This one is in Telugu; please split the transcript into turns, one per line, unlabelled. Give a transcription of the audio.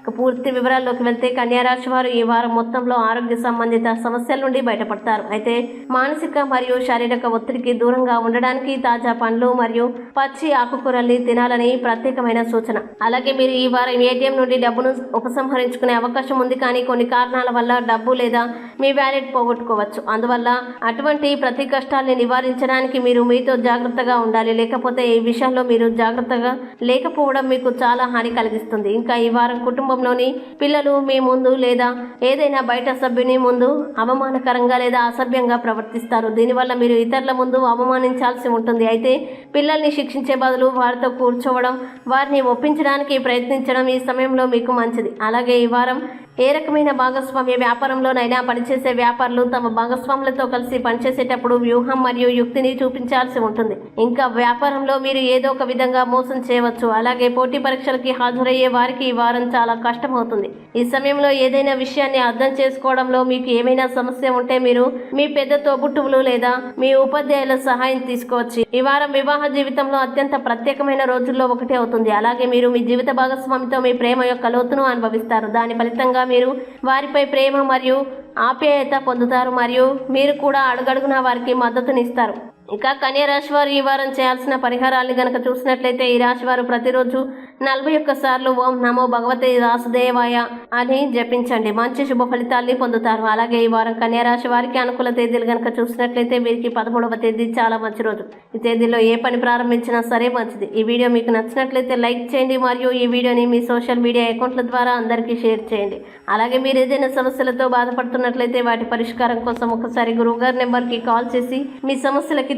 ఇక పూర్తి వివరాల్లోకి వెళ్తే కన్యారాశి వారు ఈ వారం మొత్తంలో ఆరోగ్య సంబంధిత సమస్యల నుండి బయటపడతారు. అయితే మానసిక మరియు శారీరక ఒత్తిడికి దూరంగా ఉండడానికి తాజా పండ్లు మరియు పచ్చి ఆకుకూరల్ని తినాలని ప్రత్యేకమైన సూచన. అలాగే మీరు ఈ వారం ఏటీఎం నుండి డబ్బును ఉపసంహరించుకునే అవకాశం ఉంది. కానీ కొన్ని కారణాల వల్ల డబ్బు లేదా మీ వ్యాలెట్ పోగొట్టుకోవచ్చు. అందువల్ల అటువంటి ప్రతి కష్టాల్ని నివారించడానికి మీరు మీతో జాగ్రత్తగా ఉండాలి. లేకపోతే ఈ విషయంలో మీరు జాగ్రత్తగా లేకపోవడం మీకు చాలా హాని కలిగిస్తుంది. ఇంకా ఈ వారం కుటుంబంలోని పిల్లలు మీ ముందు లేదా ఏదైనా బయట సభ్యుని ముందు అవమానకరంగా లేదా అసభ్యంగా ప్రవర్తిస్తారు. దీనివల్ల మీరు ఇతరుల ముందు అవమానించాల్సి ఉంటుంది. అయితే పిల్లల్ని శిక్షించే బదులు వారితో కూర్చోవడం వారిని ఒప్పించడానికి ప్రయత్నించడం ఈ సమయంలో మీకు మంచిది. అలాగే ఈ వారం ఏ రకమైన భాగస్వామ్య వ్యాపారంలోనైనా పనిచేసే వ్యాపారులు తమ భాగస్వాములతో కలిసి పనిచేసేటప్పుడు వ్యూహం మరియు యుక్తిని చూపించాల్సి ఉంటుంది. ఇంకా వ్యాపారంలో మీరు ఏదో ఒక విధంగా మోసం చేయవచ్చు. అలాగే పోటీ పరీక్షలకి హాజరయ్యే వారికి ఈ వారం చాలా కష్టమవుతుంది. ఈ సమయంలో ఏదైనా విషయాన్ని అర్థం చేసుకోవడంలో మీకు ఏమైనా సమస్య ఉంటే మీరు మీ పెద్ద తోబుట్టువులు లేదా మీ ఉపాధ్యాయుల సహాయం తీసుకోవచ్చు. ఈ వారం వివాహ జీవితంలో అత్యంత ప్రత్యేకమైన రోజుల్లో ఒకటి అవుతుంది. అలాగే మీరు మీ జీవిత భాగస్వామితో మీ ప్రేమ యొక్క లోతును అనుభవిస్తారు. దాని ఫలితంగా మీరు వారిపై ప్రేమ మరియు ఆప్యాయత పొందుతారు మరియు మీరు కూడా అడుగడుగునా వారికి మద్దతునిస్తారు. ఇంకా కన్యా రాశి వారు ఈ వారం చేయాల్సిన పరిహారాలు గనక చూసినట్లయితే ఈ రాశి వారు ప్రతిరోజు నలభై ఒక్క సార్లు ఓం నమో భగవతే వాసుదేవాయ అని జపించండి. మంచి శుభ ఫలితాల్ని పొందుతారు. అలాగే ఈ వారం కన్యా రాశి వారికి అనుకూల తేదీలు గనక చూసినట్లయితే వీరికి పదమూడవ తేదీ చాలా మంచి రోజు. ఈ తేదీలో ఏ పని ప్రారంభించినా సరే మంచిది. ఈ వీడియో మీకు నచ్చినట్లయితే లైక్ చేయండి. మరియు ఈ వీడియోని మీ సోషల్ మీడియా అకౌంట్ల ద్వారా అందరికీ షేర్ చేయండి. అలాగే మీరు ఏదైనా సమస్యలతో బాధపడుతున్నట్లయితే వాటి పరిష్కారం కోసం ఒకసారి గురువుగారి నెంబర్కి కాల్ చేసి మీ సమస్యలకి